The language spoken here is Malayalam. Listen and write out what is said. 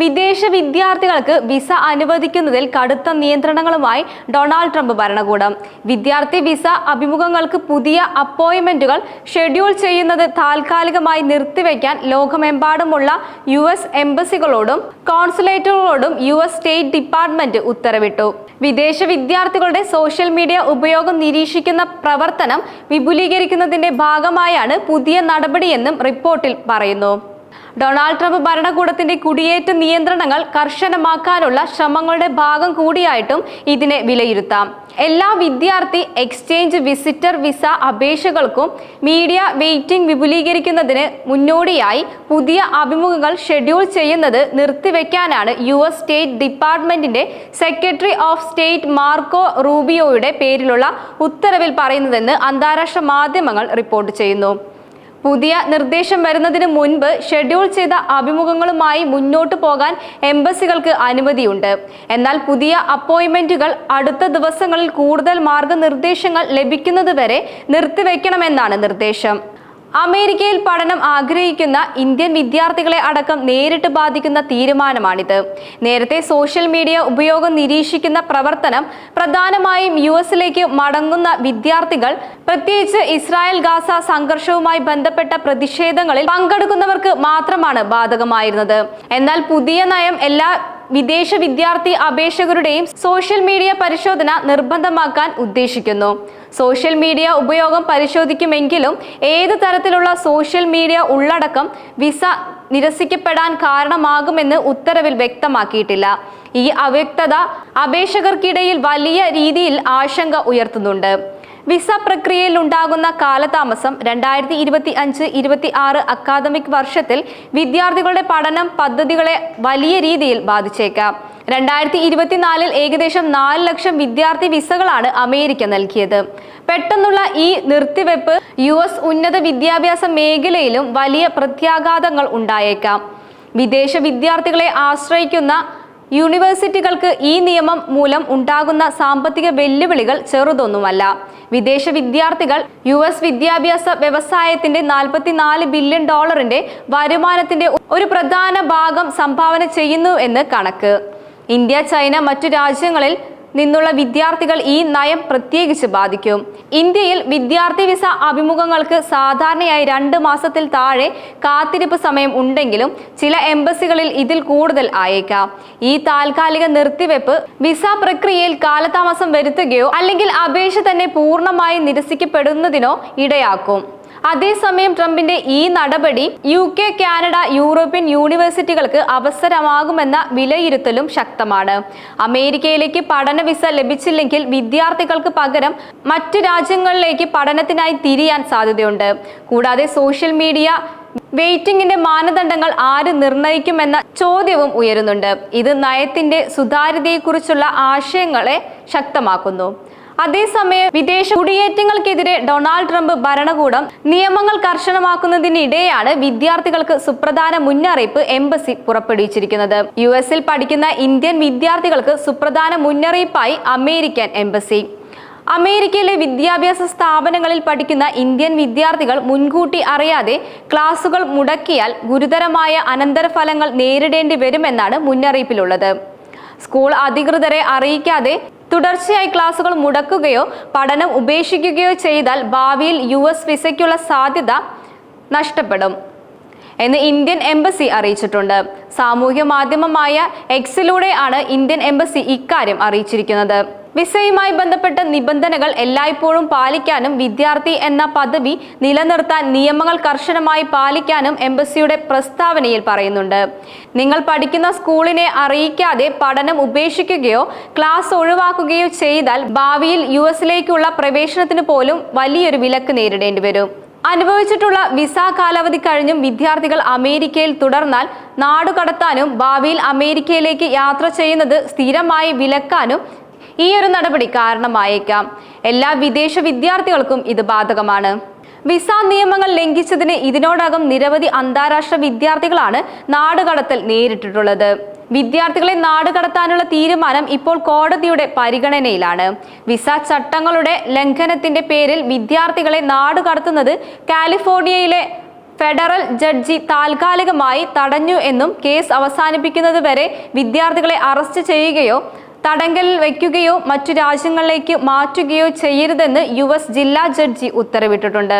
വിദേശ വിദ്യാർത്ഥികൾക്ക് വിസ അനുവദിക്കുന്നതിൽ കടുത്ത നിയന്ത്രണങ്ങളുമായി ഡൊണാൾഡ് ട്രംപ് ഭരണകൂടം. വിദ്യാർത്ഥി വിസ അഭിമുഖങ്ങൾക്ക് പുതിയ അപ്പോയിന്റ്മെന്റുകൾ ഷെഡ്യൂൾ ചെയ്യുന്നത് താൽക്കാലികമായി നിർത്തിവെക്കാൻ ലോകമെമ്പാടുമുള്ള യു എസ് എംബസികളോടും കോൺസുലേറ്റുകളോടും യു എസ് സ്റ്റേറ്റ് ഡിപ്പാർട്ട്മെന്റ് ഉത്തരവിട്ടു. വിദേശ വിദ്യാർത്ഥികളുടെ സോഷ്യൽ മീഡിയ ഉപയോഗം നിരീക്ഷിക്കുന്ന പ്രവർത്തനം വിപുലീകരിക്കുന്നതിന്റെ ഭാഗമായാണ് പുതിയ നടപടിയെന്നും റിപ്പോർട്ടിൽ പറയുന്നു. ഡൊണാൾഡ് ട്രംപ് ഭരണകൂടത്തിന്റെ കുടിയേറ്റ നിയന്ത്രണങ്ങൾ കർശനമാക്കാനുള്ള ശ്രമങ്ങളുടെ ഭാഗം കൂടിയായിട്ടും ഇതിനെ വിലയിരുത്താം. എല്ലാ വിദ്യാർത്ഥി എക്സ്ചേഞ്ച് വിസിറ്റർ വിസ അപേക്ഷകൾക്കും മീഡിയ വെയിറ്റിംഗ് വിപുലീകരിക്കുന്നതിന് മുന്നോടിയായി പുതിയ അഭിമുഖങ്ങൾ ഷെഡ്യൂൾ ചെയ്യുന്നത് നിർത്തിവെക്കാനാണ് യു എസ് സ്റ്റേറ്റ് ഡിപ്പാർട്ട്മെന്റിന്റെ സെക്രട്ടറി ഓഫ് സ്റ്റേറ്റ് മാർക്കോ റൂബിയോയുടെ പേരിലുള്ള ഉത്തരവിൽ പറയുന്നതെന്ന് അന്താരാഷ്ട്ര മാധ്യമങ്ങൾ റിപ്പോർട്ട് ചെയ്യുന്നു. പുതിയ നിർദ്ദേശം വരുന്നതിന് മുൻപ് ഷെഡ്യൂൾ ചെയ്ത അഭിമുഖങ്ങളുമായി മുന്നോട്ടു പോകാൻ എംബസികൾക്ക് അനുമതിയുണ്ട്. എന്നാൽ പുതിയ അപ്പോയിന്റ്മെന്റുകൾ അടുത്ത ദിവസങ്ങളിൽ കൂടുതൽ മാർഗനിർദ്ദേശങ്ങൾ ലഭിക്കുന്നതുവരെ നിർത്തിവെക്കണമെന്നാണ് നിർദ്ദേശം. അമേരിക്കയിൽ പഠനം ആഗ്രഹിക്കുന്ന ഇന്ത്യൻ വിദ്യാർത്ഥികളെ അടക്കം നേരിട്ട് ബാധിക്കുന്ന തീരുമാനമാണിത്. നേരത്തെ സോഷ്യൽ മീഡിയ ഉപയോഗം നിരീക്ഷിക്കുന്ന പ്രവർത്തനം പ്രധാനമായും യു എസിലേക്ക് മടങ്ങുന്ന വിദ്യാർത്ഥികൾ പ്രത്യേകിച്ച് ഇസ്രായേൽ ഗാസ സംഘർഷവുമായി ബന്ധപ്പെട്ട പ്രതിഷേധങ്ങളിൽ പങ്കെടുക്കുന്നവർക്ക് മാത്രമാണ് ബാധകമായിരുന്നത്. എന്നാൽ പുതിയ നയം എല്ലാ വിദേശ വിദ്യാർത്ഥി അപേക്ഷകരുടെയും സോഷ്യൽ മീഡിയ പരിശോധന നിർബന്ധമാക്കാൻ ഉദ്ദേശിക്കുന്നു. സോഷ്യൽ മീഡിയ ഉപയോഗം പരിശോധിക്കുമെങ്കിലും ഏത് തരത്തിലുള്ള സോഷ്യൽ മീഡിയ ഉള്ളടക്കം വിസ നിരസിക്കപ്പെടാൻ കാരണമാകുമെന്ന് ഉത്തരവിൽ വ്യക്തമാക്കിയിട്ടില്ല. ഈ അവ്യക്തത അപേക്ഷകർക്കിടയിൽ വലിയ രീതിയിൽ ആശങ്ക ഉയർത്തുന്നുണ്ട്. വിസ പ്രക്രിയയിൽ ഉണ്ടാകുന്ന കാലതാമസം രണ്ടായിരത്തി ഇരുപത്തി അഞ്ച് ഇരുപത്തി ആറ് അക്കാദമിക് വർഷത്തിൽ വിദ്യാർത്ഥികളുടെ പഠനം പദ്ധതികളെ വലിയ രീതിയിൽ ബാധിച്ചേക്കാം. രണ്ടായിരത്തി ഇരുപത്തിനാലിൽ ഏകദേശം നാല് ലക്ഷം വിദ്യാർത്ഥി വിസകളാണ് അമേരിക്ക നൽകിയത്. പെട്ടെന്നുള്ള ഈ നിർത്തിവെപ്പ് യു എസ് ഉന്നത വിദ്യാഭ്യാസ മേഖലയിലും വലിയ പ്രത്യാഘാതങ്ങൾ ഉണ്ടായേക്കാം. വിദേശ വിദ്യാർത്ഥികളെ ആശ്രയിക്കുന്ന യൂണിവേഴ്സിറ്റികൾക്ക് ഈ നിയമം മൂലം ഉണ്ടാകുന്ന സാമ്പത്തിക വെല്ലുവിളികൾ ചെറുതൊന്നുമല്ല. വിദേശ വിദ്യാർത്ഥികൾ യു എസ് വിദ്യാഭ്യാസ വ്യവസായത്തിന്റെ നാൽപ്പത്തിനാല് ബില്യൺ ഡോളറിന്റെ വരുമാനത്തിന്റെ ഒരു പ്രധാന ഭാഗം സംഭാവന ചെയ്യുന്നു എന്ന് കണക്ക്. ഇന്ത്യ ചൈന മറ്റു രാജ്യങ്ങളിൽ നിന്നുള്ള വിദ്യാർത്ഥികൾ ഈ നയം പ്രത്യേകിച്ച് ബാധിക്കും. ഇന്ത്യയിൽ വിദ്യാർത്ഥി വിസ അഭിമുഖങ്ങൾക്ക് സാധാരണയായി രണ്ട് മാസത്തിൽ താഴെ കാത്തിരിപ്പ് സമയം ഉണ്ടെങ്കിലും ചില എംബസികളിൽ ഇതിൽ കൂടുതൽ ആയേക്കാം. ഈ താൽക്കാലിക നിർത്തിവെപ്പ് വിസ പ്രക്രിയയിൽ കാലതാമസം വരുത്തുകയോ അല്ലെങ്കിൽ അപേക്ഷ തന്നെ പൂർണമായി നിരസിക്കപ്പെടുന്നതിനോ ഇടയാക്കും. അതേസമയം ട്രംപിന്റെ ഈ നടപടി യു കെ കാനഡ യൂറോപ്യൻ യൂണിവേഴ്സിറ്റികൾക്ക് അവസരമാകുമെന്ന വിലയിരുത്തലും ശക്തമാണ്. അമേരിക്കയിലേക്ക് പഠന വിസ ലഭിച്ചില്ലെങ്കിൽ വിദ്യാർത്ഥികൾക്ക് പകരം മറ്റു രാജ്യങ്ങളിലേക്ക് പഠനത്തിനായി തിരിയാൻ സാധ്യതയുണ്ട്. കൂടാതെ സോഷ്യൽ മീഡിയ വെയിറ്റിംഗിന്റെ മാനദണ്ഡങ്ങൾ ആര് നിർണയിക്കുമെന്ന ചോദ്യവും ഉയരുന്നുണ്ട്. ഇത് നയത്തിന്റെ സുതാര്യതയെക്കുറിച്ചുള്ള ആശയങ്ങളെ ശക്തമാക്കുന്നു. അതേസമയം വിദേശ കുടിയേറ്റങ്ങൾക്കെതിരെ ഡൊണാൾഡ് ട്രംപ് ഭരണകൂടം നിയമങ്ങൾ കർശനമാക്കുന്നതിനിടെയാണ് വിദ്യാർത്ഥികൾക്ക് സുപ്രധാന മുന്നറിയിപ്പ് എംബസി പുറപ്പെടുവിച്ചിരിക്കുന്നത്. യു എസിൽ പഠിക്കുന്ന ഇന്ത്യൻ വിദ്യാർത്ഥികൾക്ക് സുപ്രധാന മുന്നറിയിപ്പായി അമേരിക്കൻ എംബസി. അമേരിക്കയിലെ വിദ്യാഭ്യാസ സ്ഥാപനങ്ങളിൽ പഠിക്കുന്ന ഇന്ത്യൻ വിദ്യാർത്ഥികൾ മുൻകൂട്ടി അറിയാതെ ക്ലാസുകൾ മുടക്കിയാൽ ഗുരുതരമായ അനന്തരഫലങ്ങൾ നേരിടേണ്ടി വരുമെന്നാണ് മുന്നറിയിപ്പിലുള്ളത്. സ്കൂൾ അധികൃതരെ അറിയിക്കാതെ തുടർച്ചയായി ക്ലാസുകൾ മുടക്കുകയോ പഠനം ഉപേക്ഷിക്കുകയോ ചെയ്താൽ ഭാവിയിൽ യു എസ് വിസയ്ക്കുള്ള സാധ്യത നഷ്ടപ്പെടും എന്ന് ഇന്ത്യൻ എംബസി അറിയിച്ചിട്ടുണ്ട്. സാമൂഹ്യ മാധ്യമമായ എക്സിലൂടെ ആണ് ഇന്ത്യൻ എംബസി ഇക്കാര്യം അറിയിച്ചിരിക്കുന്നത്. വിസയുമായി ബന്ധപ്പെട്ട നിബന്ധനകൾ എല്ലായ്പ്പോഴും പാലിക്കാനും വിദ്യാർത്ഥി എന്ന പദവി നിലനിർത്താൻ നിയമങ്ങൾ കർശനമായി പാലിക്കാനും എംബസിയുടെ പ്രസ്താവനയിൽ പറയുന്നുണ്ട്. നിങ്ങൾ പഠിക്കുന്ന സ്കൂളിനെ അറിയിക്കാതെ പഠനം ഉപേക്ഷിക്കുകയോ ക്ലാസ് ഒഴിവാക്കുകയോ ചെയ്താൽ ഭാവിയിൽ യു എസിലേക്കുള്ള പ്രവേശനത്തിന് പോലും വലിയൊരു വിലക്ക് നേരിടേണ്ടി വരും. അനുഭവിച്ചിട്ടുള്ള വിസ കാലാവധി കഴിഞ്ഞും വിദ്യാർത്ഥികൾ അമേരിക്കയിൽ തുടർന്നാൽ നാടുകടത്താനും ഭാവിയിൽ അമേരിക്കയിലേക്ക് യാത്ര ചെയ്യുന്നത് സ്ഥിരമായി വിലക്കാനും ഈ ഒരു നടപടി കാരണമായേക്കാം. എല്ലാ വിദേശ വിദ്യാർത്ഥികൾക്കും ഇത് ബാധകമാണ്. വിസ നിയമങ്ങൾ ലംഘിച്ചതിന് ഇതിനോടകം നിരവധി അന്താരാഷ്ട്ര വിദ്യാർത്ഥികളാണ് നാടുകടത്തൽ നേരിട്ടിട്ടുള്ളത്. വിദ്യാർത്ഥികളെ നാടുകടത്താനുള്ള തീരുമാനം ഇപ്പോൾ കോടതിയുടെ പരിഗണനയിലാണ്. വിസ ചട്ടങ്ങളുടെ ലംഘനത്തിന്റെ പേരിൽ വിദ്യാർത്ഥികളെ നാടുകടത്തുന്നത് കാലിഫോർണിയയിലെ ഫെഡറൽ ജഡ്ജി താൽക്കാലികമായി തടഞ്ഞു എന്നും കേസ് അവസാനിപ്പിക്കുന്നത് വരെ വിദ്യാർത്ഥികളെ അറസ്റ്റ് ചെയ്യുകയോ തടങ്കലിൽ വയ്ക്കുകയോ മറ്റു രാജ്യങ്ങളിലേക്ക് മാറ്റുകയോ ചെയ്യരുതെന്ന് യു ജില്ലാ ജഡ്ജി ഉത്തരവിട്ടിട്ടുണ്ട്.